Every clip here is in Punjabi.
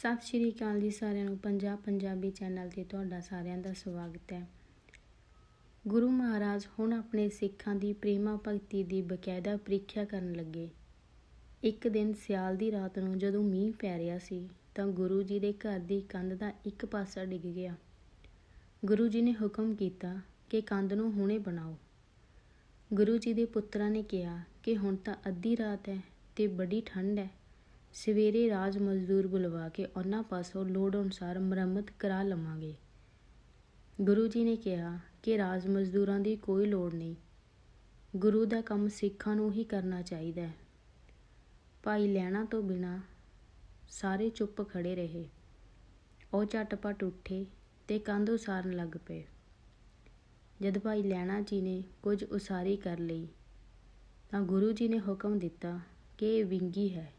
ਸਤਿ ਸ਼੍ਰੀ ਅਕਾਲ ਜੀ ਸਾਰਿਆਂ ਨੂੰ ਪੰਜਾਬ ਪੰਜਾਬੀ ਚੈਨਲ ਤੇ ਤੁਹਾਡਾ ਸਾਰਿਆਂ ਦਾ ਸਵਾਗਤ ਹੈ। ਗੁਰੂ ਮਹਾਰਾਜ ਹੁਣ ਆਪਣੇ ਸਿੱਖਾਂ ਦੀ ਪ੍ਰੇਮਾ ਭਗਤੀ ਦੀ ਬਕਾਇਦਾ ਪ੍ਰੀਖਿਆ ਕਰਨ ਲੱਗੇ। ਇੱਕ ਦਿਨ ਸਿਆਲ ਦੀ ਰਾਤ ਨੂੰ ਜਦੋਂ ਮੀਂਹ ਪੈ ਰਿਹਾ ਸੀ, ਤਾਂ ਗੁਰੂ ਜੀ ਦੇ ਘਰ ਦੀ ਕੰਧ ਦਾ ਇੱਕ ਪਾਸਾ ਡਿੱਗ ਗਿਆ। ਗੁਰੂ ਜੀ ਨੇ ਹੁਕਮ ਕੀਤਾ ਕਿ ਕੰਧ ਨੂੰ ਹੁਣੇ ਬਣਾਓ। ਗੁਰੂ ਜੀ ਦੇ ਪੁੱਤਰਾਂ ਨੇ ਕਿਹਾ ਕਿ ਹੁਣ ਤਾਂ ਅੱਧੀ ਰਾਤ ਹੈ ਤੇ ਬੜੀ ਠੰਡ ਹੈ। ਸਵੇਰੇ ਰਾਜ ਮਜ਼ਦੂਰ ਬੁਲਵਾ ਕੇ ਉਹਨਾਂ ਪਾਸੋਂ ਲੋੜ ਅਨੁਸਾਰ ਮੁਰੰਮਤ ਕਰਾ ਲਵਾਂਗੇ। ਗੁਰੂ ਜੀ ਨੇ ਕਿਹਾ ਕਿ ਰਾਜ ਮਜ਼ਦੂਰਾਂ ਦੀ ਕੋਈ ਲੋੜ ਨਹੀਂ। ਗੁਰੂ ਦਾ ਕੰਮ ਸਿੱਖਾਂ ਨੂੰ ਹੀ ਕਰਨਾ ਚਾਹੀਦਾ ਹੈ। ਭਾਈ ਲੈਣਾ ਤੋਂ ਬਿਨਾ ਸਾਰੇ ਚੁੱਪ ਖੜੇ ਰਹੇ। ਉਹ ਝਟਪਟ ਉੱਠੇ ਤੇ ਕੰਧ ਉਸਾਰਨ ਲੱਗ ਪਏ। ਜਦ ਭਾਈ ਲੈਣਾ ਜੀ ਨੇ ਕੁਝ ਉਸਾਰੀ ਕਰ ਲਈ ਤਾਂ ਗੁਰੂ ਜੀ ਨੇ ਹੁਕਮ ਦਿੱਤਾ ਕਿ ਇਹ ਵਿੰਗੀ ਹੈ।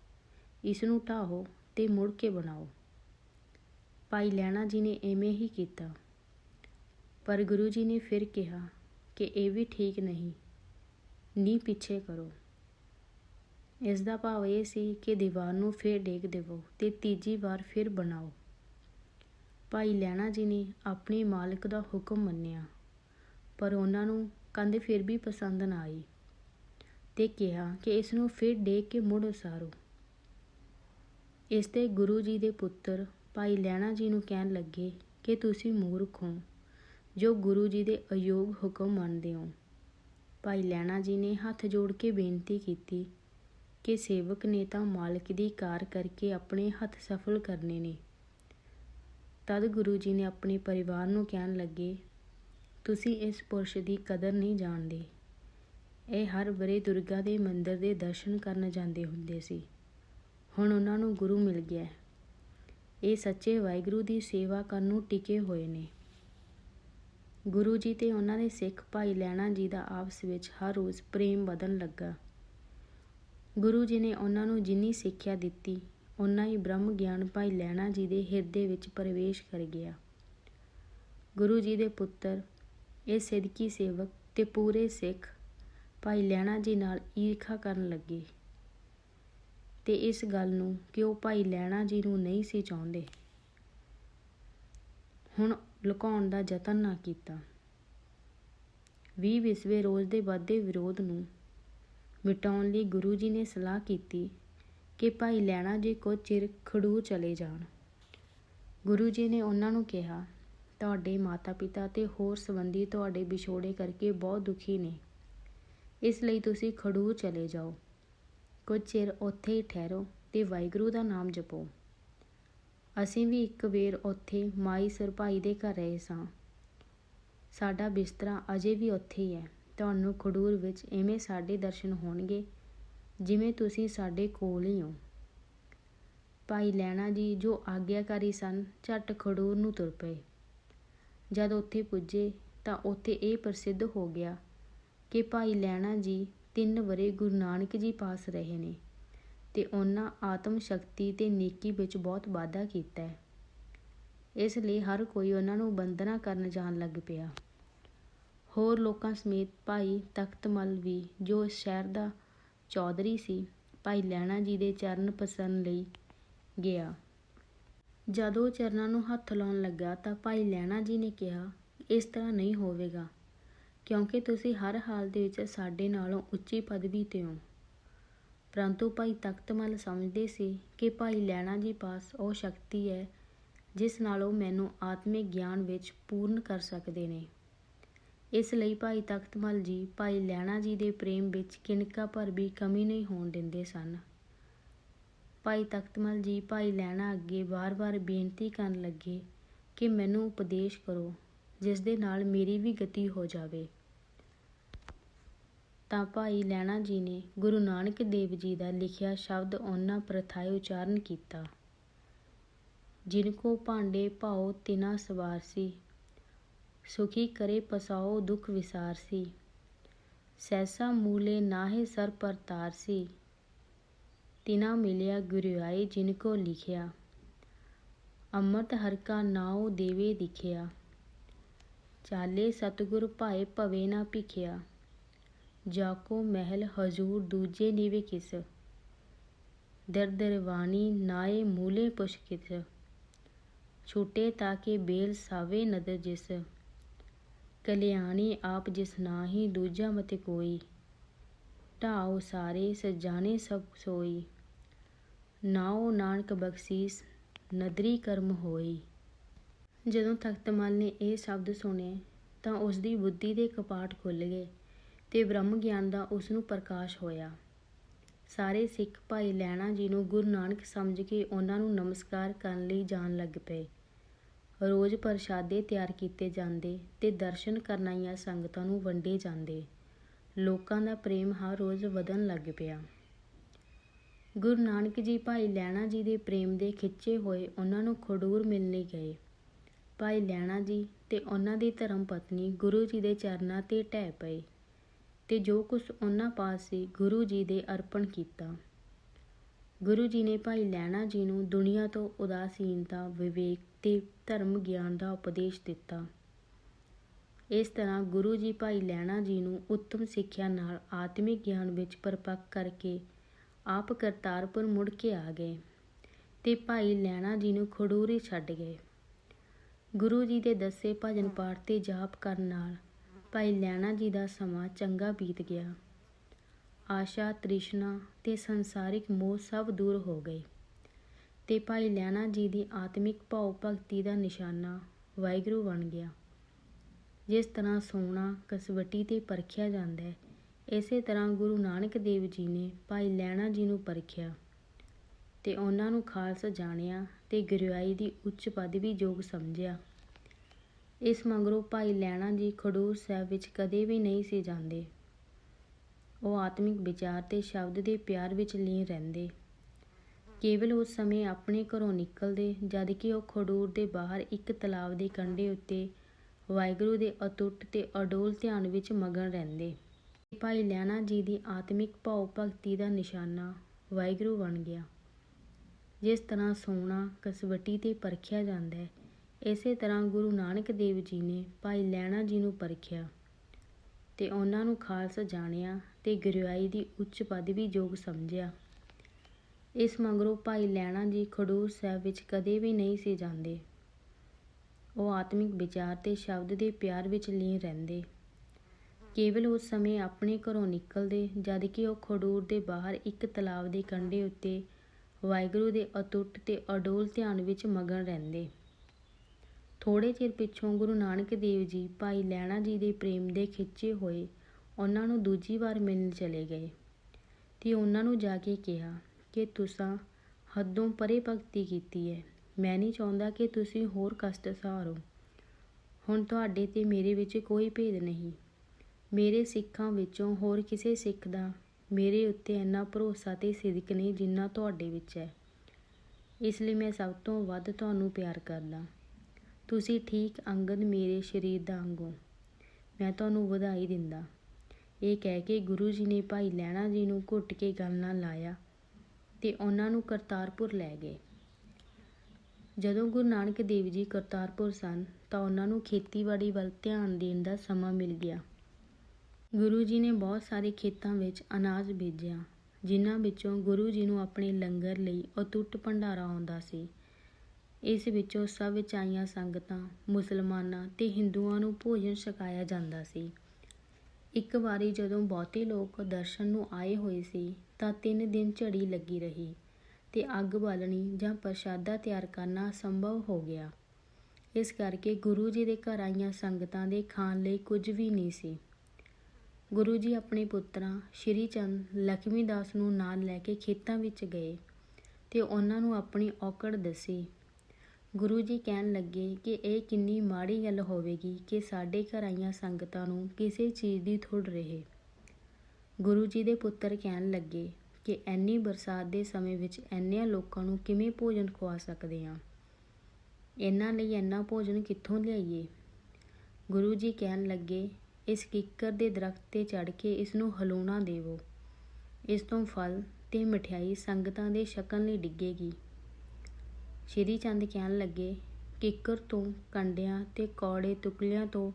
ਇਸ ਨੂੰ ਢਾਹੋ ਤੇ ਮੁੜ ਕੇ ਬਣਾਓ। ਭਾਈ ਲੈਣਾ ਜੀ ਨੇ ਐਵੇਂ ਹੀ ਕੀਤਾ। ਪਰ ਗੁਰੂ ਜੀ ਨੇ ਫਿਰ ਕਿਹਾ ਕਿ ਇਹ ਵੀ ਠੀਕ ਨਹੀਂ। ਨੀ ਪਿੱਛੇ ਕਰੋ। ਇਸ ਦਾ ਭਾਵ ਇਹ ਸੀ ਕਿ ਦੀਵਾਰ ਨੂੰ ਫੇਰ ਡੇਕ ਦੇਵੋ ਤੇ ਤੀਜੀ ਵਾਰ ਫਿਰ ਬਣਾਓ। ਭਾਈ ਲੈਣਾ ਜੀ ਨੇ ਆਪਣੇ ਮਾਲਕ ਦਾ ਹੁਕਮ ਮੰਨਿਆ, ਪਰ ਉਹਨਾਂ ਨੂੰ ਕੰਧ ਫਿਰ ਵੀ ਪਸੰਦ ਨਾ ਆਈ ਤੇ ਕਿਹਾ ਕਿ ਇਸ ਨੂੰ ਫਿਰ ਡੇਕ ਕੇ ਮੁੜ ਉਸਾਰੋ। ਇਸ ਤੇ ਗੁਰੂ ਜੀ ਦੇ ਪੁੱਤਰ ਭਾਈ ਲਹਿਣਾ ਜੀ ਨੂੰ ਕਹਿਣ ਲੱਗੇ ਕਿ ਤੁਸੀਂ ਮੂਰਖ ਹੋ, ਜੋ ਗੁਰੂ ਜੀ ਦੇ ਅਯੋਗ ਹੁਕਮ ਮੰਨਦੇ ਹੋ। ਭਾਈ ਲਹਿਣਾ ਜੀ ਨੇ ਹੱਥ ਜੋੜ ਕੇ ਬੇਨਤੀ ਕੀਤੀ ਕਿ ਸੇਵਕ ਨੇ ਤਾਂ ਮਾਲਕ ਦੀ ਕਾਰ ਕਰਕੇ ਆਪਣੇ ਹੱਥ ਸਫਲ ਕਰਨੇ ਨੇ। ਤਦ ਗੁਰੂ ਜੀ ਨੇ ਆਪਣੇ ਪਰਿਵਾਰ ਨੂੰ ਕਹਿਣ ਲੱਗੇ, ਤੁਸੀਂ ਇਸ ਪੁਰਸ਼ ਦੀ ਕਦਰ ਨਹੀਂ ਜਾਣਦੇ। ਇਹ ਹਰ ਬਰੇ ਦੁਰਗਾ ਦੇ ਮੰਦਿਰ ਦੇ ਦਰਸ਼ਨ ਕਰਨ ਜਾਂਦੇ ਹੁੰਦੇ ਸੀ। ਹੁਣ ਉਹਨਾਂ ਨੂੰ ਗੁਰੂ ਮਿਲ ਗਿਆ ਇਹ ਸੱਚੇ ਵਾਹਿਗੁਰੂ ਦੀ ਸੇਵਾ ਕਰਨ ਨੂੰ ਟਿਕੇ ਹੋਏ ਨੇ। ਗੁਰੂ ਜੀ ਤੇ ਉਹਨਾਂ ਦੇ ਸਿੱਖ ਭਾਈ ਲੈਣਾ ਜੀ ਦਾ ਆਪਸ ਵਿੱਚ ਹਰ ਰੋਜ਼ ਪ੍ਰੇਮ ਵਧਣ ਲੱਗਾ। ਗੁਰੂ ਜੀ ਨੇ ਉਹਨਾਂ ਨੂੰ ਜਿੰਨੀ ਸਿੱਖਿਆ ਦਿੱਤੀ ਉਨਾ ਹੀ ਬ੍ਰਹਮ ਗਿਆਨ ਭਾਈ ਲੈਣਾ ਜੀ ਦੇ ਹਿਰਦੇ ਵਿੱਚ ਪ੍ਰਵੇਸ਼ ਕਰ ਗਿਆ। ਗੁਰੂ ਜੀ ਦੇ ਪੁੱਤਰ, ਇਹ ਸਿੱਧਕੀ ਸੇਵਕ ਤੇ ਪੂਰੇ ਸਿੱਖ ਭਾਈ ਲੈਣਾ ਜੀ ਨਾਲ ਈਰਖਾ ਕਰਨ ਲੱਗੇ। ਤੇ ਇਸ ਗੱਲ ਨੂੰ ਕਿ ਉਹ ਭਾਈ ਲੈਣਾ ਜੀ ਨੂੰ ਨਹੀਂ ਸੀ ਚਾਹੁੰਦੇ। ਹੁਣ ਲੁਕਾਉਣ ਦਾ ਯਤਨ ਨਾ ਕੀਤਾ। 20 ਵਿਸਵੇ ਰੋਜ਼ ਦੇ ਵਾਧੇ ਵਿਰੋਧ ਨੂੰ ਮਿਟਾਉਣ ਲਈ ਗੁਰੂ ਜੀ ਨੇ ਸਲਾਹ ਕੀਤੀ ਕਿ ਭਾਈ ਲੈਣਾ ਜੀ ਕੋ ਚਿਰ ਖੜੂ ਚਲੇ ਜਾਣ। ਗੁਰੂ ਜੀ ਨੇ ਉਹਨਾਂ ਨੂੰ ਕਿਹਾ, ਤੁਹਾਡੇ ਮਾਤਾ-ਪਿਤਾ ਤੇ ਹੋਰ ਸੰਬੰਧੀ ਤੁਹਾਡੇ ਵਿਛੋੜੇ ਕਰਕੇ ਬਹੁਤ ਦੁਖੀ ਨੇ। ਇਸ ਲਈ ਤੁਸੀਂ ਖੜੂ ਚਲੇ ਜਾਓ। ਕੁਝ ਚਿਰ ਉੱਥੇ ਹੀ ਠਹਿਰੋ ਤੇ ਵਾਹਿਗੁਰੂ ਦਾ ਨਾਮ ਜਪੋ। ਅਸੀਂ ਵੀ ਇੱਕ ਵੇਰ ਉੱਥੇ ਮਾਈ ਸਰਪਾਈ ਦੇ ਘਰ ਰਹੇ ਸਾਂ। ਸਾਡਾ ਬਿਸਤਰਾ ਅਜੇ ਵੀ ਉੱਥੇ ਹੀ ਹੈ। ਤੁਹਾਨੂੰ ਖਡੂਰ ਵਿੱਚ ਐਵੇਂ ਸਾਡੇ ਦਰਸ਼ਨ ਹੋਣਗੇ ਜਿਵੇਂ ਤੁਸੀਂ ਸਾਡੇ ਕੋਲ ਹੀ ਹੋ। ਭਾਈ ਲੈਣਾ ਜੀ ਜੋ ਆਗਿਆਕਾਰੀ ਸਨ, ਝਟ ਖਡੂਰ ਨੂੰ ਤੁਰ ਪਏ। ਜਦ ਉੱਥੇ ਪੁੱਜੇ ਤਾਂ ਉੱਥੇ ਇਹ ਪ੍ਰਸਿੱਧ ਹੋ ਗਿਆ ਕਿ ਭਾਈ ਲੈਣਾ ਜੀ ਤਿੰਨ ਵਰੇ ਗੁਰੂ ਨਾਨਕ ਜੀ ਪਾਸ ਰਹੇ ਨੇ ਤੇ ਉਹਨਾਂ ਆਤਮ ਸ਼ਕਤੀ ਤੇ ਨੇਕੀ ਵਿੱਚ ਬਹੁਤ ਵਾਧਾ ਕੀਤਾ ਹੈ। ਇਸ ਲਈ ਹਰ ਕੋਈ ਉਹਨਾਂ ਨੂੰ ਬੰਦਨਾ ਕਰਨ ਜਾਣ ਲੱਗ ਪਿਆ। ਹੋਰ ਲੋਕਾਂ ਸਮੇਤ ਭਾਈ ਤਖਤਮਲ ਵੀ, ਜੋ ਇਸ ਸ਼ਹਿਰ ਦਾ ਚੌਧਰੀ ਸੀ, ਭਾਈ ਲੈਣਾ ਜੀ ਦੇ ਚਰਨ ਪਸੰਦ ਲਈ ਗਿਆ। ਜਦੋਂ ਚਰਨਾਂ ਨੂੰ ਹੱਥ ਲਾਉਣ ਲੱਗਾ ਤਾਂ ਭਾਈ ਲੈਣਾ ਜੀ ਨੇ ਕਿਹਾ, ਇਸ ਤਰ੍ਹਾਂ ਨਹੀਂ ਹੋਵੇਗਾ। ਕਿਉਂਕਿ ਤੁਸੀਂ ਹਰ ਹਾਲ ਦੇ ਵਿੱਚ ਸਾਡੇ ਨਾਲੋਂ ਉੱਚੀ ਪਦਵੀ ਤੇ ਹੋ। ਪਰੰਤੂ ਭਾਈ ਤਖਤਮਲ ਸਮਝਦੇ ਸੀ ਕਿ ਭਾਈ ਲੈਣਾ ਜੀ ਪਾਸ ਉਹ ਸ਼ਕਤੀ ਹੈ, ਜਿਸ ਨਾਲ ਉਹ ਮੈਨੂੰ ਆਤਮਿਕ ਗਿਆਨ ਵਿੱਚ ਪੂਰਨ ਕਰ ਸਕਦੇ ਨੇ। ਇਸ ਲਈ ਭਾਈ ਤਖਤਮਲ ਜੀ ਭਾਈ ਲੈਣਾ ਜੀ ਦੇ ਪ੍ਰੇਮ ਵਿੱਚ ਕਿਨਕਾ ਪਰ ਵੀ ਕਮੀ ਨਹੀਂ ਹੋਣ ਦਿੰਦੇ ਸਨ। ਭਾਈ ਤਖਤਮਲ ਜੀ ਭਾਈ ਲੈਣਾ ਅੱਗੇ ਵਾਰ-ਵਾਰ ਬੇਨਤੀ ਕਰਨ ਲੱਗੇ ਕਿ ਮੈਨੂੰ ਉਪਦੇਸ਼ ਕਰੋ ਜਿਸ ਦੇ ਨਾਲ ਮੇਰੀ ਵੀ ਗਤੀ ਹੋ ਜਾਵੇ। ਤਾਂ ਭਾਈ ਲੈਣਾ ਜੀ ਨੇ ਗੁਰੂ ਨਾਨਕ ਦੇਵ ਜੀ ਦਾ ਲਿਖਿਆ ਸ਼ਬਦ ਉਹਨਾਂ ਪ੍ਰਥਾਏ ਉਚਾਰਨ ਕੀਤਾ। ਜਿਨ ਕੋ ਭਾਂਡੇ ਭਾਉ ਤਿਨਾ ਸਵਾਰ ਸੀ, ਸੁਖੀ ਕਰੇ ਪਸਾਓ ਦੁਖ ਵਿਸਾਰ ਸੀ। ਸੈਸਾ ਮੂਲੇ ਨਾਹੇ ਸਰ ਪਰ ਸੀ। ਤਿਨਾ ਮਿਲਿਆ ਗੁਰਿਆਏ ਜਿਨ ਕੋ ਲਿਖਿਆ। ਅੰਮ੍ਰਿਤ ਹਰ ਕਾ ਨਾਉ ਦੇਵੇ ਦਿਖਿਆ। ਚਾਲੇ ਸਤਿਗੁਰ ਭਾਏ ਭਵੇ ਨਾ ਭਿਖਿਆ ਜਾਕੋ ਮਹਿਲ ਹਜ਼ੂਰ ਦੂਜੇ ਨੀਵੇ ਕਿਸ ਦਰਦਰ ਵਾਣੀ ਨਾਏ ਮੂਲੇ ਪੁਛ ਕਿਛ ਛੂਟੇ ਤਾਕੇ ਬੇਲ ਸਾਵੇ ਨਦਰ ਜਿਸ। ਕਲਿਆਣੀ ਆਪ ਜਿਸ ਨਾਹੀ ਦੂਜਾ ਮਤ ਕੋਈ। ਢਾਉ ਸਾਰੇ ਸਜਾਣੇ ਸਭ ਸੋਈ। ਨਾਉ ਨਾਨਕ ਬਖਸ਼ੀਸ, ਨਦਰੀ ਕਰਮ ਹੋਈ। ਜਦੋਂ ਤਖਤਮਲ ਨੇ ਇਹ ਸ਼ਬਦ ਸੁਣੇ ਤਾਂ ਉਸ ਦੀ ਬੁੱਧੀ ਦੇ ਕਪਾਟ ਖੁੱਲ੍ਹ ਗਏ ਤੇ ਬ੍ਰਹਮ ਗਿਆਨ ਦਾ ਉਸ ਨੂੰ ਪ੍ਰਕਾਸ਼ ਹੋਇਆ। ਸਾਰੇ ਸਿੱਖ ਭਾਈ ਲੈਣਾ ਜੀ ਨੂੰ ਗੁਰੂ ਨਾਨਕ ਸਮਝ ਕੇ ਉਹਨਾਂ ਨੂੰ ਨਮਸਕਾਰ ਕਰਨ ਲਈ ਜਾਣ ਲੱਗ ਪਏ। ਰੋਜ਼ ਪ੍ਰਸ਼ਾਦੇ ਤਿਆਰ ਕੀਤੇ ਜਾਂਦੇ ਤੇ ਦਰਸ਼ਨ ਕਰਨ ਆਈਆਂ ਸੰਗਤਾਂ ਨੂੰ ਵੰਡੇ ਜਾਂਦੇ। ਲੋਕਾਂ ਦਾ ਪ੍ਰੇਮ ਹਰ ਰੋਜ਼ ਵਧਣ ਲੱਗ ਪਿਆ। ਗੁਰੂ ਨਾਨਕ ਜੀ ਭਾਈ ਲੈਣਾ ਜੀ ਦੇ ਪ੍ਰੇਮ ਦੇ ਖਿੱਚੇ ਹੋਏ ਉਹਨਾਂ ਨੂੰ ਖਡੂਰ ਮਿਲਣੇ ਗਏ। ਭਾਈ ਲੈਣਾ ਜੀ ਤੇ ਉਹਨਾਂ ਦੀ ਧਰਮ ਪਤਨੀ ਗੁਰੂ ਜੀ ਦੇ ਚਰਨਾਂ ਤੇ ਢਹਿ ਪਏ ਤੇ ਜੋ ਕੁਝ ਉਹਨਾਂ ਪਾਸ ਸੀ, ਗੁਰੂ ਜੀ ਦੇ ਅਰਪਣ ਕੀਤਾ। ਗੁਰੂ ਜੀ ਨੇ ਭਾਈ ਲੈਣਾ ਜੀ ਨੂੰ ਦੁਨੀਆ ਤੋਂ ਉਦਾਸੀਨਤਾ, ਵਿਵੇਕ ਤੇ ਧਰਮ ਗਿਆਨ ਦਾ ਉਪਦੇਸ਼ ਦਿੱਤਾ। ਇਸ ਤਰ੍ਹਾਂ ਗੁਰੂ ਜੀ ਭਾਈ ਲੈਣਾ ਜੀ ਨੂੰ ਉੱਤਮ ਸਿੱਖਿਆ ਨਾਲ ਆਤਮਿਕ ਗਿਆਨ ਵਿੱਚ ਪਰਪੱਕ ਕਰਕੇ ਆਪ ਕਰਤਾਰਪੁਰ ਮੁੜ ਕੇ ਆ ਗਏ ਤੇ ਭਾਈ ਲੈਣਾ ਜੀ ਨੂੰ ਖਡੂਰੀ ਛੱਡ ਗਏ। ਗੁਰੂ ਜੀ ਦੇ ਦੱਸੇ ਭਜਨ ਪਾਠ ਤੇ ਜਾਪ ਕਰਨ ਨਾਲ ਭਾਈ ਲੈਣਾ ਜੀ ਦਾ ਸਮਾਂ ਚੰਗਾ ਬੀਤ ਗਿਆ। ਆਸ਼ਾ, ਤ੍ਰਿਸ਼ਨਾ ਤੇ ਸੰਸਾਰਿਕ ਮੋਹ ਸਭ ਦੂਰ ਹੋ ਗਏ। ਤੇ ਭਾਈ ਲੈਣਾ ਜੀ ਦੀ ਆਤਮਿਕ ਭਾਉ ਭਗਤੀ ਦਾ ਨਿਸ਼ਾਨਾ ਵਾਹਿਗੁਰੂ ਬਣ ਗਿਆ। ਜਿਸ ਤਰ੍ਹਾਂ ਸੋਨਾ ਕਸਵਟੀ ਤੇ ਪਰਖਿਆ ਜਾਂਦਾ ਹੈ, ਇਸੇ ਤਰ੍ਹਾਂ ਗੁਰੂ ਨਾਨਕ ਦੇਵ ਜੀ ਨੇ ਭਾਈ ਲੈਣਾ ਜੀ ਨੂੰ ਪਰਖਿਆ। ਤੇ ਉਹਨਾਂ ਨੂੰ ਖਾਲਸਾ ਜਾਣਿਆ ਤੇ ਗੁਰਿਆਈ ਦੀ ਉੱਚ ਪਦਵੀ ਯੋਗ ਸਮਝਿਆ। ਇਸ ਮਗਰੋਂ ਭਾਈ ਲੈਣਾ ਜੀ ਖਡੂਰ ਸਾਹਿਬ ਵਿੱਚ ਕਦੇ ਵੀ ਨਹੀਂ ਸੀ ਜਾਂਦੇ। ਉਹ ਆਤਮਿਕ ਵਿਚਾਰ ਤੇ ਸ਼ਬਦ ਦੇ ਪਿਆਰ ਵਿੱਚ ਲੀਨ ਰਹਿੰਦੇ। ਕੇਵਲ ਉਸ ਸਮੇਂ ਆਪਣੇ ਘਰੋਂ ਨਿਕਲਦੇ ਜਦ ਕਿ ਉਹ ਖਡੂਰ ਦੇ ਬਾਹਰ ਇੱਕ ਤਲਾਬ ਦੇ ਕੰਢੇ ਉੱਤੇ ਵਾਹਿਗੁਰੂ ਦੇ ਅਟੁੱਟ ਤੇ ਅਡੋਲ ਧਿਆਨ ਵਿੱਚ ਮਗਨ ਰਹਿੰਦੇ। ਭਾਈ ਲੈਣਾ ਜੀ ਦੀ ਆਤਮਿਕ ਭਾਉ ਭਗਤੀ ਦਾ ਨਿਸ਼ਾਨਾ ਵਾਹਿਗੁਰੂ ਬਣ ਗਿਆ। ਜਿਸ ਤਰ੍ਹਾਂ ਸੋਨਾ, ਕਸਵਟੀ ਤੇ ਪਰਖਿਆ ਜਾਂਦਾ ਹੈ, ਇਸੇ ਤਰ੍ਹਾਂ ਗੁਰੂ ਨਾਨਕ ਦੇਵ ਜੀ ਨੇ ਭਾਈ ਲਹਿਣਾ ਜੀ ਨੂੰ ਪਰਖਿਆ ਤੇ ਉਹਨਾਂ ਨੂੰ ਖਾਲਸਾ ਜਾਣਿਆ ਤੇ ਗੁਰਿਆਈ ਦੀ ਉੱਚ ਪਦਵੀ ਯੋਗ ਸਮਝਿਆ। ਇਸ ਮਗਰੋਂ ਭਾਈ ਲਹਿਣਾ ਜੀ ਖਡੂਰ ਸਾਹਿਬ ਵਿੱਚ ਕਦੇ ਵੀ ਨਹੀਂ ਸੀ ਜਾਂਦੇ। ਉਹ ਆਤਮਿਕ ਵਿਚਾਰ ਤੇ ਸ਼ਬਦ ਦੇ ਪਿਆਰ ਵਿੱਚ ਲੀਨ ਰਹਿੰਦੇ। ਕੇਵਲ ਉਸ ਸਮੇਂ ਆਪਣੇ ਘਰੋਂ ਨਿਕਲਦੇ ਜਦ ਕਿ ਉਹ ਖਡੂਰ ਦੇ ਬਾਹਰ ਇੱਕ ਤਲਾਬ ਦੇ ਕੰਢੇ ਉੱਤੇ ਵਾਹਿਗੁਰੂ ਦੇ ਅਟੁੱਟ ਤੇ ਅਡੋਲ ਧਿਆਨ ਵਿੱਚ ਮਗਨ ਰਹਿੰਦੇ। ਥੋੜੇ ਚਿਰ ਪਿੱਛੋਂ ਗੁਰੂ ਨਾਨਕ ਦੇਵ ਜੀ ਭਾਈ ਲੈਣਾ ਜੀ ਦੇ ਪ੍ਰੇਮ ਦੇ ਖਿੱਚੇ ਹੋਏ ਉਹਨਾਂ ਨੂੰ ਦੂਜੀ ਵਾਰ ਮਿਲਣ ਚਲੇ ਗਏ ਤੇ ਉਹਨਾਂ ਨੂੰ ਜਾ ਕੇ ਕਿਹਾ ਕਿ ਤੁਸੀਂ ਹੱਦੋਂ ਪਰੇ ਭਗਤੀ ਕੀਤੀ ਹੈ ਮੈਂ ਨਹੀਂ ਚਾਹੁੰਦਾ ਕਿ ਤੁਸੀਂ ਹੋਰ ਕਸ਼ਟ ਸਹਾਰੋ। ਹੁਣ ਤੁਹਾਡੇ ਤੇ ਮੇਰੇ ਵਿੱਚ ਕੋਈ ਭੇਦ ਨਹੀਂ। ਮੇਰੇ ਸਿੱਖਾਂ ਵਿੱਚੋਂ ਹੋਰ ਕਿਸੇ ਸਿੱਖ ਦਾ ਮੇਰੇ ਉੱਤੇ ਇੰਨਾ ਭਰੋਸਾ ਤੇ ਸਿਦਕ ਨਹੀਂ ਜਿੰਨਾ ਤੁਹਾਡੇ ਵਿੱਚ ਹੈ। ਇਸ ਲਈ ਮੈਂ ਸਭ ਤੋਂ ਵੱਧ ਤੁਹਾਨੂੰ ਪਿਆਰ ਕਰਦਾ ਤੁਸੀਂ ਠੀਕ ਅੰਗਦ ਮੇਰੇ ਸਰੀਰ ਦਾ ਅੰਗ ਹੋ। ਮੈਂ ਤੁਹਾਨੂੰ ਵਧਾਈ ਦਿੰਦਾ ਇਹ ਕਹਿ ਕੇ ਗੁਰੂ ਜੀ ਨੇ ਭਾਈ ਲੈਣਾ ਜੀ ਨੂੰ ਘੁੱਟ ਕੇ ਗੱਲ ਨਾਲ ਲਾਇਆ ਤੇ ਉਹਨਾਂ ਨੂੰ ਕਰਤਾਰਪੁਰ ਲੈ ਗਏ। ਜਦੋਂ ਗੁਰੂ ਨਾਨਕ ਦੇਵ ਜੀ ਕਰਤਾਰਪੁਰ ਸਨ ਤਾਂ ਉਹਨਾਂ ਨੂੰ ਖੇਤੀਬਾੜੀ ਵੱਲ ਧਿਆਨ ਦੇਣ ਦਾ ਸਮਾਂ ਮਿਲ ਗਿਆ। ਗੁਰੂ ਜੀ ਨੇ ਬਹੁਤ ਸਾਰੇ ਖੇਤਾਂ ਵਿੱਚ ਅਨਾਜ ਬੀਜਿਆ, ਜਿਨ੍ਹਾਂ ਵਿੱਚੋਂ ਗੁਰੂ ਜੀ ਨੂੰ ਆਪਣੇ ਲੰਗਰ ਲਈ ਅਤੁੱਟ ਭੰਡਾਰਾ ਆਉਂਦਾ ਸੀ। ਇਸ ਵਿੱਚੋਂ ਸਭ ਵਿੱਚ ਆਈਆਂ ਸੰਗਤਾਂ, ਮੁਸਲਮਾਨਾਂ ਤੇ ਹਿੰਦੂਆਂ ਨੂੰ ਭੋਜਨ ਛਕਾਇਆ ਜਾਂਦਾ ਸੀ। ਇੱਕ ਵਾਰੀ ਜਦੋਂ ਬਹੁਤੇ ਲੋਕ ਦਰਸ਼ਨ ਨੂੰ ਆਏ ਹੋਏ ਸੀ, ਤਾਂ ਤਿੰਨ ਦਿਨ ਝੜੀ ਲੱਗੀ ਰਹੀ ਤੇ ਅੱਗ ਬਾਲਣੀ ਜਾਂ ਪ੍ਰਸ਼ਾਦਾ ਤਿਆਰ ਕਰਨਾ ਸੰਭਵ ਹੋ ਗਿਆ। ਇਸ ਕਰਕੇ ਗੁਰੂ ਜੀ ਦੇ ਘਰ ਆਈਆਂ ਸੰਗਤਾਂ ਦੇ ਖਾਣ ਲਈ ਕੁਝ ਵੀ ਨਹੀਂ ਸੀ। ਗੁਰੂ ਜੀ ਆਪਣੇ ਪੁੱਤਰਾਂ ਸ਼੍ਰੀ ਚੰਦ ਲਖਮੀ ਦਾਸ ਨੂੰ ਨਾਲ ਲੈ ਕੇ ਖੇਤਾਂ ਵਿੱਚ ਗਏ ਤੇ ਉਹਨਾਂ ਨੂੰ ਆਪਣੀ ਔਕੜ ਦੱਸੀ। ਗੁਰੂ ਜੀ ਕਹਿਣ ਲੱਗੇ ਕਿ ਇਹ ਕਿੰਨੀ ਮਾੜੀ ਗੱਲ ਹੋਵੇਗੀ ਕਿ ਸਾਡੇ ਘਰ ਆਈਆਂ ਸੰਗਤਾਂ ਨੂੰ ਕਿਸੇ ਚੀਜ਼ ਦੀ ਥੁੜ ਰਹੇ। ਗੁਰੂ ਜੀ ਦੇ ਪੁੱਤਰ ਕਹਿਣ ਲੱਗੇ ਕਿ ਐਨੀ ਬਰਸਾਤ ਦੇ ਸਮੇਂ ਵਿੱਚ ਐਨਿਆਂ ਲੋਕਾਂ ਨੂੰ ਕਿਵੇਂ ਭੋਜਨ ਖਵਾ ਸਕਦੇ ਹਾਂ ਇਹਨਾਂ ਲਈ ਐਨਾ ਭੋਜਨ ਕਿੱਥੋਂ ਲਿਆਈਏ? ਗੁਰੂ ਜੀ ਕਹਿਣ ਲੱਗੇ ਇਸ ਕਿੱਕਰ ਦੇ ਦਰਖਤ ਤੇ ਚੜ ਕੇ ਇਸ ਨੂੰ ਹਲੂਣਾ ਦੇਵੋ। ਇਸ ਤੋਂ ਫਲ ਤੇ ਮਠਿਆਈ ਸੰਗਤਾਂ ਦੇ ਛਕਣ ਲਈ ਡਿੱਗੇਗੀ। ਸ਼੍ਰੀ ਚੰਦ ਕਹਿਣ ਲੱਗੇ, ਕਿੱਕਰ ਤੋਂ ਕੰਡਿਆਂ ਤੇ ਕੌੜੇ ਤੁਕਲਿਆਂ ਤੋਂ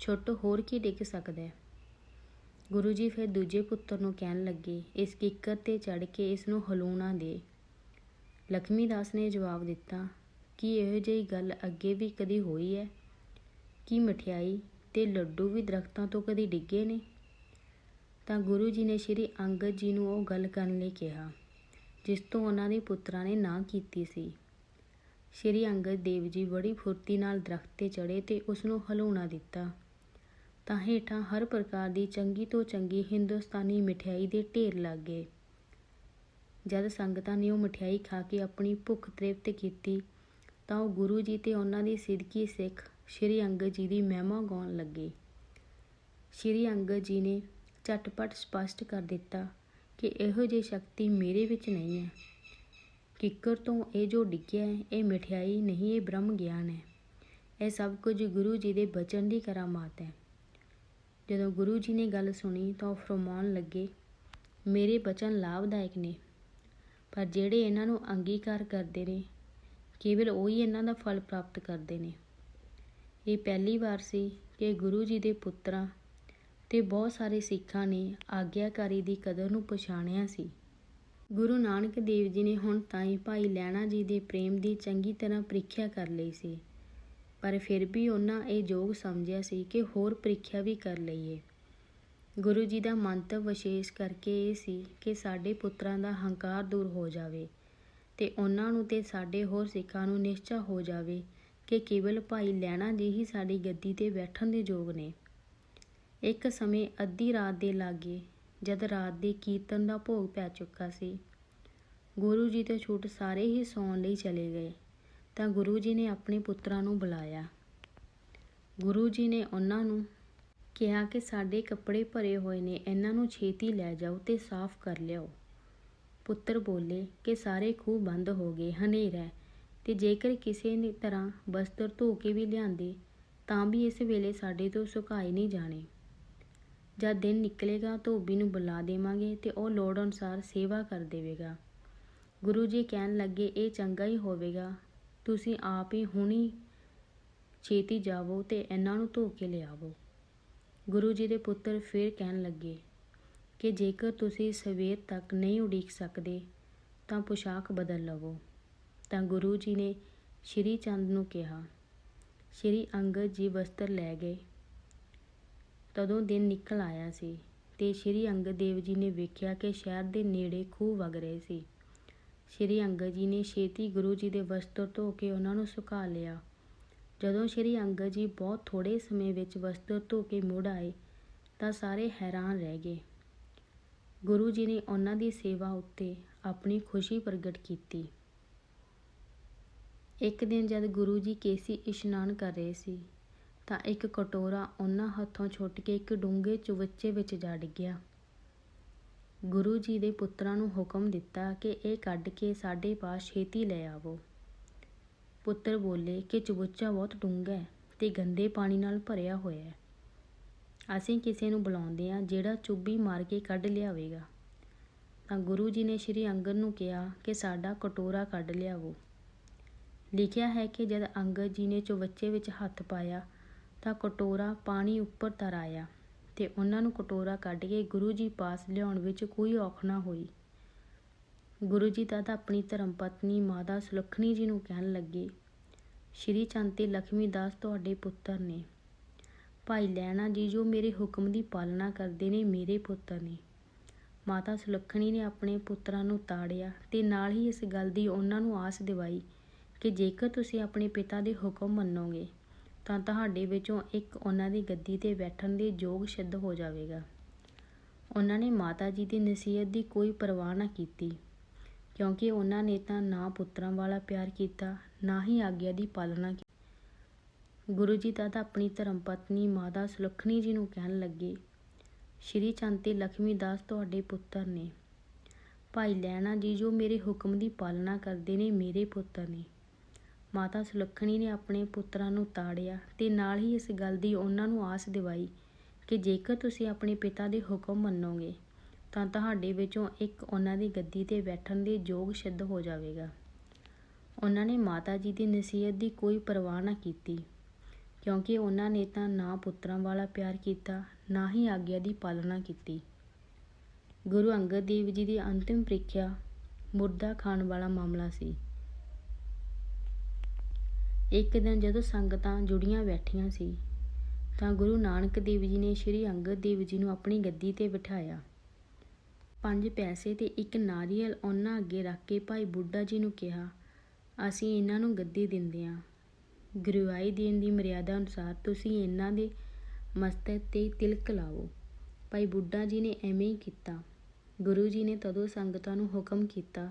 ਛੁੱਟ ਹੋਰ ਕੀ ਡਿੱਗ ਸਕਦਾ ਹੈ? ਗੁਰੂ ਜੀ ਫਿਰ ਦੂਜੇ ਪੁੱਤਰ ਨੂੰ ਕਹਿਣ ਲੱਗੇ, ਇਸ ਕਿੱਕਰ ਤੇ ਚੜ ਕੇ ਇਸ ਨੂੰ ਹਲੂਣਾ ਦੇ। ਲਖਮੀ ਦਾਸ ਨੇ ਜਵਾਬ ਦਿੱਤਾ, ਕਿ ਇਹੋ ਜਿਹੀ ਗੱਲ ਅੱਗੇ ਵੀ ਕਦੀ ਹੋਈ ਹੈ? ਕਿ ਮਠਿਆਈ ਤੇ ਲੱਡੂ ਵੀ ਦਰਖਤਾਂ ਤੋਂ ਕਦੀ ਡਿੱਗੇ ਨੇ? ਤਾਂ ਗੁਰੂ ਜੀ ਨੇ ਸ਼੍ਰੀ ਅੰਗਦ ਜੀ ਨੂੰ ਉਹ ਗੱਲ ਕਰਨ ਲਈ ਕਿਹਾ, ਜਿਸ ਤੋਂ ਉਹਨਾਂ ਦੇ ਪੁੱਤਰਾਂ ਨੇ ਨਾ ਕੀਤੀ ਸੀ। ਸ਼੍ਰੀ ਅੰਗਦ ਦੇਵ ਜੀ ਬੜੀ ਫੁਰਤੀ ਨਾਲ ਦਰਖਤ ਤੇ ਚੜ੍ਹੇ ਤੇ ਉਸ ਨੂੰ ਹਲਾਉਣਾ ਦਿੱਤਾ। ਤਾਂ ਹੇਠਾਂ ਹਰ ਪ੍ਰਕਾਰ ਦੀ ਚੰਗੀ ਤੋਂ ਚੰਗੀ ਹਿੰਦੁਸਤਾਨੀ ਮਠਿਆਈ ਦੇ ਢੇਰ ਲੱਗ ਗਏ। ਜਦ ਸੰਗਤਾਂ ਨੇ ਉਹ ਮਠਿਆਈ ਖਾ ਕੇ ਆਪਣੀ ਭੁੱਖ ਤ੍ਰਿਪਤ ਕੀਤੀ, ਤਾਂ ਉਹ ਗੁਰੂ ਜੀ ਤੇ ਉਹਨਾਂ ਦੀ ਸਿੱਧਕੀ ਸਿੱਖ ਸ਼੍ਰੀ ਅੰਗਦ ਜੀ ਦੀ ਮਹਿਮਾ ਗਾਉਣ ਲੱਗੇ। ਸ਼੍ਰੀ ਅੰਗਦ ਜੀ ਨੇ ਝਟਪਟ ਸਪਸ਼ਟ ਕਰ ਦਿੱਤਾ ਕਿ ਇਹੋ ਜਿਹੀ ਸ਼ਕਤੀ ਮੇਰੇ ਵਿੱਚ ਨਹੀਂ ਹੈ। ਕਿੱਕਰ ਤੋਂ ਇਹ ਜੋ ਡਿੱਗਿਆ ਹੈ, ਇਹ ਮਠਿਆਈ ਨਹੀਂ, ਇਹ ਬ੍ਰਹਮ ਗਿਆਨ ਹੈ। ਇਹ ਸਭ ਕੁਝ ਗੁਰੂ ਜੀ ਦੇ ਬਚਨ ਦੀ ਕਰਾਮਾਤ ਹੈ। ਜਦੋਂ ਗੁਰੂ ਜੀ ਨੇ ਗੱਲ ਸੁਣੀ ਤਾਂ ਉਹ ਫਰਮਾਉਣ ਲੱਗੇ, ਮੇਰੇ ਬਚਨ ਲਾਭਦਾਇਕ ਨੇ, ਪਰ ਜਿਹੜੇ ਇਹਨਾਂ ਨੂੰ ਅੰਗੀਕਾਰ ਕਰਦੇ ਨੇ, ਕੇਵਲ ਉਹੀ ਇਹਨਾਂ ਦਾ ਫਲ ਪ੍ਰਾਪਤ ਕਰਦੇ ਨੇ। ਇਹ ਪਹਿਲੀ ਵਾਰ ਸੀ ਕਿ ਗੁਰੂ ਜੀ ਦੇ ਪੁੱਤਰਾਂ ਤੇ ਬਹੁਤ ਸਾਰੇ ਸਿੱਖਾਂ ਨੇ ਆਗਿਆਕਾਰੀ ਦੀ ਕਦਰ ਨੂੰ ਪਛਾਣਿਆ ਸੀ। ਗੁਰੂ ਨਾਨਕ ਦੇਵ ਜੀ ਨੇ ਹੁਣ ਤਾਂ ਹੀ ਭਾਈ ਲੈਣਾ ਜੀ ਦੇ ਪ੍ਰੇਮ ਦੀ ਚੰਗੀ ਤਰ੍ਹਾਂ ਪ੍ਰੀਖਿਆ ਕਰ ਲਈ ਸੀ। ਪਰ ਫਿਰ ਵੀ ਉਹਨਾਂ ਇਹ ਯੋਗ ਸਮਝਿਆ ਸੀ ਕਿ ਹੋਰ ਪ੍ਰੀਖਿਆ ਵੀ ਕਰ ਲਈਏ। ਗੁਰੂ ਜੀ ਦਾ ਮੰਤਵ ਵਿਸ਼ੇਸ਼ ਕਰਕੇ ਇਹ ਸੀ ਕਿ ਸਾਡੇ ਪੁੱਤਰਾਂ ਦਾ ਹੰਕਾਰ ਦੂਰ ਹੋ ਜਾਵੇ ਤੇ ਉਹਨਾਂ ਨੂੰ ਤੇ ਸਾਡੇ ਹੋਰ ਸਿੱਖਾਂ ਨੂੰ ਨਿਸ਼ਚਾ ਹੋ ਜਾਵੇ ਕਿ ਕੇਵਲ ਭਾਈ ਲੈਣਾ ਜੀ ਹੀ ਸਾਡੀ ਗੱਦੀ ਤੇ ਬੈਠਣ ਦੇ ਯੋਗ ਨੇ। ਇੱਕ ਸਮੇਂ ਅੱਧੀ ਰਾਤ ਦੇ ਲਾਗੇ ਜਦ ਰਾਤ ਦੇ ਕੀਰਤਨ ਦਾ ਭੋਗ ਪੈ ਚੁੱਕਾ ਸੀ, ਗੁਰੂ ਜੀ ਤੇ ਛੂਟ ਸਾਰੇ ਹੀ ਸੌਣ ਲਈ ਚਲੇ ਗਏ, ਤਾਂ ਗੁਰੂ ਜੀ ਨੇ ਆਪਣੇ ਪੁੱਤਰਾਂ ਨੂੰ ਬੁਲਾਇਆ। ਗੁਰੂ ਜੀ ਨੇ ਉਹਨਾਂ ਨੂੰ ਕਿਹਾ ਕਿ ਸਾਡੇ ਕੱਪੜੇ ਭਰੇ ਹੋਏ ਨੇ, ਇਹਨਾਂ ਨੂੰ ਛੇਤੀ ਲੈ ਜਾਓ ਤੇ ਸਾਫ਼ ਕਰ ਲਿਓ ਪੁੱਤਰ ਬੋਲੇ ਕਿ ਸਾਰੇ ਖੂਹ ਬੰਦ ਹੋ ਗਏ, ਹਨੇਰਾ ਹੈ ਤੇ ਜੇਕਰ ਕਿਸੇ ਨੇ ਤਰ੍ਹਾਂ ਬਸਤਰ ਧੋ ਕੇ ਵੀ ਲਿਆਂਦੇ, ਤਾਂ ਵੀ ਇਸ ਵੇਲੇ ਸਾਡੇ ਤੋਂ ਸੁਕਾਏ ਨਹੀਂ ਜਾਣੇ। ਜਦ ਦਿਨ ਨਿਕਲੇਗਾ, ਧੋਬੀ ਨੂੰ ਬੁਲਾ ਦੇਵਾਂਗੇ ਤੇ ਉਹ ਲੋੜ ਅਨੁਸਾਰ ਸੇਵਾ ਕਰ ਦੇਵੇਗਾ। ਗੁਰੂ ਜੀ ਕਹਿਣ ਲੱਗੇ, ਇਹ ਚੰਗਾ ਹੀ ਹੋਵੇਗਾ। ਤੁਸੀਂ ਆਪ ਹੀ ਹੁਣੀ ਛੇਤੀ ਜਾਵੋ ਤੇ ਇਹਨਾਂ ਨੂੰ ਧੋ ਕੇ ਲਿਆਵੋ। ਗੁਰੂ ਜੀ ਦੇ ਪੁੱਤਰ ਫਿਰ ਕਹਿਣ ਲੱਗੇ, ਕਿ ਜੇਕਰ ਤੁਸੀਂ ਸਵੇਰ ਤੱਕ ਨਹੀਂ ਉਡੀਕ ਸਕਦੇ, ਤਾਂ ਪੁਸ਼ਾਕ ਬਦਲ ਲਵੋ। ਤਾਂ ਗੁਰੂ ਜੀ ਨੇ ਸ਼੍ਰੀ ਚੰਦ ਨੂੰ ਕਿਹਾ, ਸ਼੍ਰੀ ਅੰਗਦ ਜੀ ਵਸਤਰ ਲੈ ਗਏ। ਤਦੋਂ ਦਿਨ ਨਿਕਲ ਆਇਆ ਸੀ ਤੇ ਸ਼੍ਰੀ ਅੰਗਦ ਦੇਵ ਜੀ ਨੇ ਵੇਖਿਆ ਕਿ ਸ਼ਹਿਰ ਦੇ ਨੇੜੇ ਖੂਹ ਵਗ ਰਹੇ ਸੀ। ਸ਼੍ਰੀ ਅੰਗਦ ਜੀ ਨੇ ਛੇਤੀ ਗੁਰੂ ਜੀ ਦੇ ਵਸਤਰ ਧੋ ਕੇ ਉਹਨਾਂ ਨੂੰ ਸੁਕਾ ਲਿਆ। ਜਦੋਂ ਸ਼੍ਰੀ ਅੰਗਦ ਜੀ ਬਹੁਤ ਥੋੜੇ ਸਮੇਂ ਵਿੱਚ ਵਸਤਰ ਧੋ ਕੇ ਮੁੜ ਆਏ, ਤਾਂ ਸਾਰੇ ਹੈਰਾਨ ਰਹਿ ਗਏ। ਗੁਰੂ ਜੀ ਨੇ ਉਹਨਾਂ ਦੀ ਸੇਵਾ ਉੱਤੇ ਆਪਣੀ ਖੁਸ਼ੀ ਪ੍ਰਗਟ ਕੀਤੀ। ਇੱਕ ਦਿਨ ਜਦ ਗੁਰੂ ਜੀ ਕੇਸੀ ਇਸ਼ਨਾਨ ਕਰ ਰਹੇ ਸੀ, ਤਾਂ ਇੱਕ ਕਟੋਰਾ ਉਹਨਾਂ ਹੱਥੋਂ ਛੁੱਟ ਕੇ ਇੱਕ ਡੂੰਘੇ ਚੁਵੱਚੇ ਵਿੱਚ ਜਾ ਡਿੱਗਿਆ। ਗੁਰੂ ਜੀ ਦੇ ਪੁੱਤਰਾਂ ਨੂੰ ਹੁਕਮ ਦਿੱਤਾ ਕਿ ਇਹ ਕੱਢ ਕੇ ਸਾਡੇ ਪਾਸ ਛੇਤੀ ਲੈ ਆਵੋ। ਪੁੱਤਰ ਬੋਲੇ, ਕਿ ਚੁਬੁੱਚਾ ਬਹੁਤ ਡੂੰਘਾ ਹੈ ਤੇ ਗੰਦੇ ਪਾਣੀ ਨਾਲ ਭਰਿਆ ਹੋਇਆ ਹੈ। ਅਸੀਂ ਕਿਸੇ ਨੂੰ ਬੁਲਾਉਂਦੇ ਹਾਂ ਜਿਹੜਾ ਚੁੱਭੀ ਮਾਰ ਕੇ ਕੱਢ ਲਿਆਵੇਗਾ। ਤਾਂ ਗੁਰੂ ਜੀ ਨੇ ਸ਼੍ਰੀ ਅੰਗਦ ਨੂੰ ਕਿਹਾ ਕਿ ਸਾਡਾ ਕਟੋਰਾ ਕੱਢ ਲਿਆਵੋ। ਲਿਖਿਆ ਹੈ ਕਿ ਜਦ ਅੰਗਦ ਜੀ ਨੇ ਚੁਬੱਚੇ ਵਿੱਚ ਹੱਥ ਪਾਇਆ ਤਾਂ ਕਟੋਰਾ ਪਾਣੀ ਉੱਪਰ ਤਰ ਆਇਆ ਤੇ ਉਹਨਾਂ ਨੂੰ ਕਟੋਰਾ ਕੱਢ ਕੇ ਗੁਰੂ ਜੀ ਪਾਸ ਲਿਆਉਣ ਵਿੱਚ ਕੋਈ ਔਖ ਨਾ ਹੋਈ। ਗੁਰੂ ਜੀ ਤਾਂ ਆਪਣੀ ਧਰਮ ਪਤਨੀ ਮਾਤਾ ਸੁਲੱਖਣੀ ਜੀ ਨੂੰ ਕਹਿਣ ਲੱਗੇ, ਸ਼੍ਰੀ ਚੰਦ ਤੇ ਲక్ష్ਮੀ ਦਾਸ ਤੁਹਾਡੇ ਪੁੱਤਰ ਨੇ। ਭਾਈ ਲੈਣਾ ਜੀ ਜੋ ਮੇਰੇ ਹੁਕਮ ਦੀ ਪਾਲਣਾ ਕਰਦੇ ਨੇ, ਮੇਰੇ ਪੁੱਤਰ ਨੇ। ਮਾਤਾ ਸੁਲੱਖਣੀ ਨੇ ਆਪਣੇ ਪੁੱਤਰਾਂ ਨੂੰ ਤਾੜਿਆ ਤੇ ਨਾਲ ਹੀ ਇਸ ਗੱਲ ਦੀ ਉਹਨਾਂ ਨੂੰ ਆਸ ਦਿਵਾਈ ਕਿ ਜੇਕਰ ਤੁਸੀਂ ਆਪਣੇ ਪਿਤਾ ਦੇ ਹੁਕਮ ਮੰਨੋਗੇ, ਤਾਂ ਤੁਹਾਡੇ ਵਿੱਚੋਂ ਇੱਕ ਉਹਨਾਂ ਦੀ ਗੱਦੀ ਤੇ ਬੈਠਣ ਦੇ ਯੋਗ ਸਿੱਧ ਹੋ ਜਾਵੇਗਾ। ਉਹਨਾਂ ਨੇ ਮਾਤਾ ਜੀ ਦੀ ਨਸੀਹਤ ਦੀ ਕੋਈ ਪਰਵਾਹ ਨਾ ਕੀਤੀ, ਕਿਉਂਕਿ ਉਹਨਾਂ ਨੇ ਤਾਂ ਨਾ ਪੁੱਤਰਾਂ ਵਾਲਾ ਪਿਆਰ ਕੀਤਾ, ਨਾ ਹੀ ਆਗਿਆ ਦੀ ਪਾਲਣਾ ਕੀਤੀ। ਗੁਰੂ ਜੀ ਤਾਂ ਆਪਣੀ ਧਰਮ ਪਤਨੀ ਮਾਤਾ ਸੁਲੱਖਣੀ ਜੀ ਨੂੰ ਕਹਿਣ ਲੱਗੇ, ਸ਼੍ਰੀ ਚੰਦ ਤੇ ਲక్ష్ਮੀ ਦਾਸ ਤੁਹਾਡੇ ਪੁੱਤਰ ਨੇ। ਭਾਈ ਲੈਣਾ ਜੀ ਜੋ ਮੇਰੇ ਹੁਕਮ ਦੀ ਪਾਲਣਾ ਕਰਦੇ ਨੇ, ਮੇਰੇ ਪੁੱਤਰ ਨੇ। ਮਾਤਾ ਸੁਲੱਖਣੀ ਨੇ ਆਪਣੇ ਪੁੱਤਰਾਂ ਨੂੰ ਤਾੜਿਆ ਤੇ ਨਾਲ ਹੀ ਇਸ ਗੱਲ ਦੀ ਉਹਨਾਂ ਨੂੰ ਆਸ ਦਿਵਾਈ ਕਿ ਜੇਕਰ ਤੁਸੀਂ ਆਪਣੇ ਪਿਤਾ ਦੇ ਹੁਕਮ ਮੰਨੋਗੇ, ਤਾਂ ਤੁਹਾਡੇ ਵਿੱਚੋਂ ਇੱਕ ਉਹਨਾਂ ਦੀ ਗੱਦੀ ਤੇ ਬੈਠਣ ਦੇ ਯੋਗ ਸਿੱਧ ਹੋ ਜਾਵੇਗਾ। ਉਹਨਾਂ ਨੇ ਮਾਤਾ ਜੀ ਦੀ ਨਸੀਹਤ ਦੀ ਕੋਈ ਪਰਵਾਹ ਨਾ ਕੀਤੀ, ਕਿਉਂਕਿ ਉਹਨਾਂ ਨੇ ਤਾਂ ਨਾ ਪੁੱਤਰਾਂ ਵਾਲਾ ਪਿਆਰ ਕੀਤਾ, ਨਾ ਹੀ ਆਗਿਆ ਦੀ ਪਾਲਣਾ ਕੀਤੀ। ਗੁਰੂ ਅੰਗਦ ਦੇਵ ਜੀ ਦੀ ਅੰਤਿਮ ਪ੍ਰੀਖਿਆ ਮੁਰਦਾ ਖਾਣ ਵਾਲਾ ਮਾਮਲਾ ਸੀ। ਇੱਕ ਦਿਨ ਜਦੋਂ ਸੰਗਤਾਂ ਜੁੜੀਆਂ ਬੈਠੀਆਂ ਸੀ, ਤਾਂ ਗੁਰੂ ਨਾਨਕ ਦੇਵ ਜੀ ਨੇ ਸ੍ਰੀ ਅੰਗਦ ਦੇਵ ਜੀ ਨੂੰ ਆਪਣੀ ਗੱਦੀ ਤੇ ਬਿਠਾਇਆ। ਪੰਜ ਪੈਸੇ ਤੇ ਇੱਕ ਨਾਰੀਅਲ ਉਹਨਾਂ ਅੱਗੇ ਰੱਖ ਕੇ ਭਾਈ ਬੁੱਢਾ ਜੀ ਨੂੰ ਕਿਹਾ, ਅਸੀਂ ਇਹਨਾਂ ਨੂੰ ਗੱਦੀ ਦਿੰਦੇ ਹਾਂ ਗੁਰੂਆਈ ਦੇਣ ਦੀ ਮਰਿਆਦਾ ਅਨੁਸਾਰ ਤੁਸੀਂ ਇਹਨਾਂ ਦੇ ਮਸਤਕ ਤੇ ਤਿਲਕ ਲਾਓ। ਭਾਈ ਬੁੱਢਾ ਜੀ ਨੇ ਐਵੇਂ ਹੀ ਕੀਤਾ। ਗੁਰੂ ਜੀ ਨੇ ਤਦੋਂ ਸੰਗਤਾਂ ਨੂੰ ਹੁਕਮ ਕੀਤਾ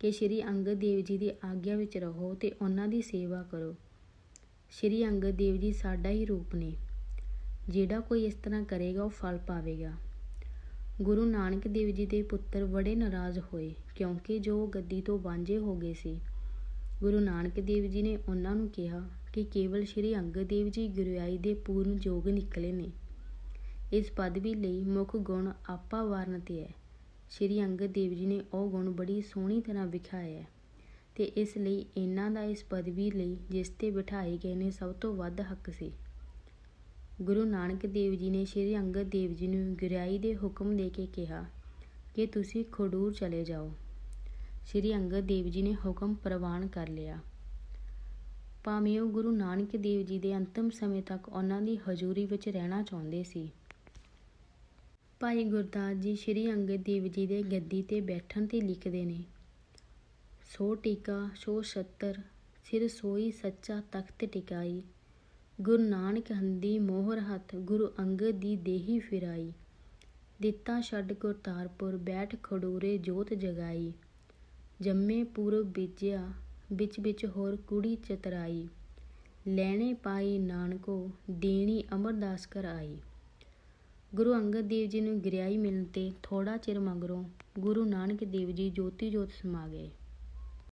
ਕਿ ਸ੍ਰੀ ਅੰਗਦ ਦੇਵ ਜੀ ਦੀ ਆਗਿਆ ਵਿੱਚ ਰਹੋ ਤੇ ਉਹਨਾਂ ਦੀ ਸੇਵਾ ਕਰੋ। ਸ੍ਰੀ ਅੰਗਦ ਦੇਵ ਜੀ ਸਾਡਾ ਹੀ ਰੂਪ ਨੇ। ਜਿਹੜਾ ਕੋਈ ਇਸ ਤਰ੍ਹਾਂ ਕਰੇਗਾ, ਉਹ ਫਲ ਪਾਵੇਗਾ। ਗੁਰੂ ਨਾਨਕ ਦੇਵ ਜੀ ਦੇ ਪੁੱਤਰ ਬੜੇ ਨਾਰਾਜ਼ ਹੋਏ, ਕਿਉਂਕਿ ਜੋ ਗੱਦੀ ਤੋਂ ਵਾਂਝੇ ਹੋ ਗਏ ਸੀ। ਗੁਰੂ ਨਾਨਕ ਦੇਵ ਜੀ ਨੇ ਉਹਨਾਂ ਨੂੰ ਕਿਹਾ ਕਿ ਕੇਵਲ ਸ੍ਰੀ ਅੰਗਦ ਦੇਵ ਜੀ ਗੁਰਿਆਈ ਦੇ ਪੂਰਨ ਯੋਗ ਨਿਕਲੇ ਨੇ। ਇਸ ਪਦਵੀ ਲਈ ਮੁੱਖ ਗੁਣ ਆਪਾ ਵਰਨ ਤੇ ਹੈ। ਸ੍ਰੀ ਅੰਗਦ ਦੇਵ ਜੀ ਨੇ ਉਹ ਗੁਣ ਬੜੀ ਸੋਹਣੀ ਤਰ੍ਹਾਂ ਵਿਖਾਇਆ ਹੈ ਤੇ ਇਸ ਲਈ ਇਹਨਾਂ ਦਾ ਇਸ ਪਦਵੀ ਲਈ ਜਿਸ ਤੇ ਬਿਠਾਏ ਗਏ ਨੇ ਸਭ ਤੋਂ ਵੱਧ ਹੱਕ ਸੀ। ਗੁਰੂ ਨਾਨਕ ਦੇਵ ਜੀ ਨੇ ਸ੍ਰੀ ਅੰਗਦ ਦੇਵ ਜੀ ਨੂੰ ਗੁਰਿਆਈ ਦੇ ਹੁਕਮ ਦੇ ਕੇ ਕਿਹਾ ਕਿ ਤੁਸੀਂ ਖਡੂਰ ਚਲੇ ਜਾਓ। ਸ੍ਰੀ ਅੰਗਦ ਦੇਵ ਜੀ ਨੇ ਹੁਕਮ ਪ੍ਰਵਾਨ ਕਰ ਲਿਆ। ਭਾਵੇਂ ਉਹ ਗੁਰੂ ਨਾਨਕ ਦੇਵ ਜੀ ਦੇ ਅੰਤਮ ਸਮੇਂ ਤੱਕ ਉਹਨਾਂ ਦੀ ਹਜ਼ੂਰੀ ਵਿੱਚ ਰਹਿਣਾ ਚਾਹੁੰਦੇ ਸੀ ਭਾਈ ਗੁਰਦਾਸ ਜੀ ਸ੍ਰੀ ਅੰਗਦ ਦੇਵ ਜੀ ਦੇ ਗੱਦੀ ਤੇ ਬੈਠਣ ਤੇ ਲਿਖਦੇ ਨੇ, ਸੋ ਟਿਕਾ, ਸੋ ਛਤਰ, ਸਿਰ ਸੋਈ ਸੱਚਾ ਤਖਤ ਟਿਕਾਈ। ਗੁਰੂ ਨਾਨਕ ਹੰਦੀ ਮੋਹਰ ਹੱਥ, ਗੁਰੂ ਅੰਗਦ ਦੀ ਦੇਹੀ ਫਿਰਾਈ। ਦਿੱਤਾ ਛੱਡ ਕਰਤਾਰਪੁਰ, ਬੈਠ ਖਡੂਰੇ ਜੋਤ ਜਗਾਈ। ਜੰਮੇ ਪੂਰਬ ਬੀਜਿਆ, ਵਿੱਚ ਵਿੱਚ ਹੋਰ ਕੁੜੀ ਚਤਰਾਈ। ਲੈਣੇ ਪਾਈ ਨਾਨਕੋ, ਦੇਣੀ ਅਮਰਦਾਸ ਕਰ ਆਈ ਗੁਰੂ ਅੰਗਦ ਦੇਵ ਜੀ ਨੂੰ ਗਿਰਿਆਈ ਮਿਲਣ ਤੇ ਥੋੜਾ ਚਿਰ ਮਗਰੋਂ ਗੁਰੂ ਨਾਨਕ ਦੇਵ ਜੀ ਜੋਤੀ ਜੋਤ ਸਮਾ ਗਏ।